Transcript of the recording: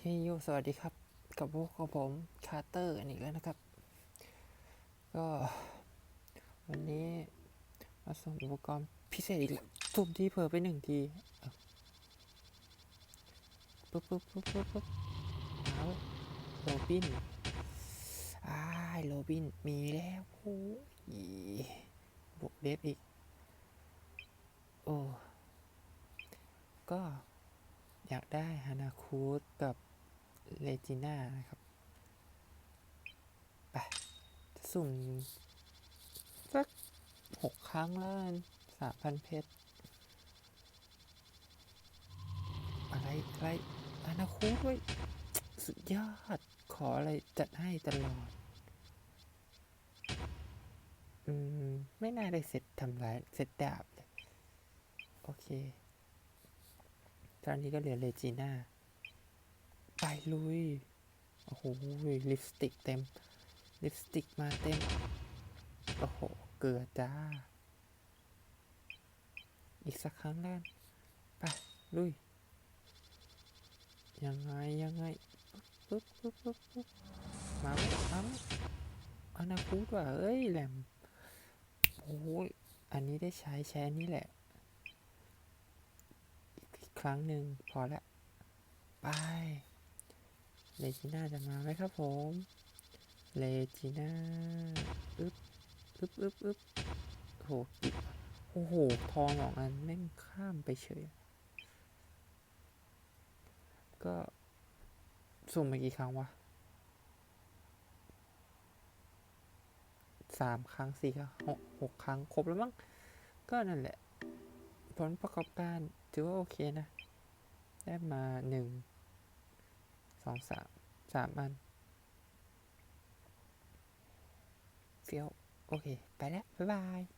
เฮยโยสวัสดีครับ กับพวกของผมคาร์เตอร์กันอีกแล้วนะครับ ก็วันนี้มาส่งอุปกรณ์พิเศษอีกแล้วสุ่มที่เผลอไปหนึ่งทีปุ๊บปุ๊บปุ๊บปุ๊บปุ๊บเอาโรบินอ้ายโรบิน มีแล้วโอ้ยบวกเดฟอีก โอ้ ก็อยากได้ฮานาคูดกับ เลจิน่านะครับไปจะสุ่มสักหกครั้งแล้วสามพันเพชร อะไรอะไรฮานาคูดเว้ยสุดยอด ขออะไรจัดให้ตลอด อืม ไม่น่าได้เสร็จทำลายเสร็จดาบเลย โอเค ตอนนี้ก็เหลือเลจีน่า ไปลุย โอ้โห ลิปสติกเต็ม ลิปสติกมาเต็ม โอ้โห เกลือจ้า อีกสักครั้งแล้วกันไปลุย ยังไง ยังไง ปึ๊บปึ๊บปึ๊บปึ๊บมาไหมมาไหมอนาคูดว่ะเอ้ย แหลม โอ้ย อันนี้ได้ใช้ใช้นนี้แหละ อีกครั้งหนึ่งพอละไป เลจิน่าจะมาไหมครับผม เลจิน่าอึ๊บอึ๊บอึ๊บอึ๊บโหโอ้โห ทองสองอันแม่งข้ามไปเฉย ก็สุ่มไปกี่ครั้งวะสามครั้งสี่ครั้งหกหกครั้ง ครบแล้วมั้ง ก็นั่นแหละ ผลประกอบการถือว่าโอเคนะ ได้มาหนึ่ง องสามสามอันเฟี้ยวโอเค ไปแล้ว บ๊ายบาย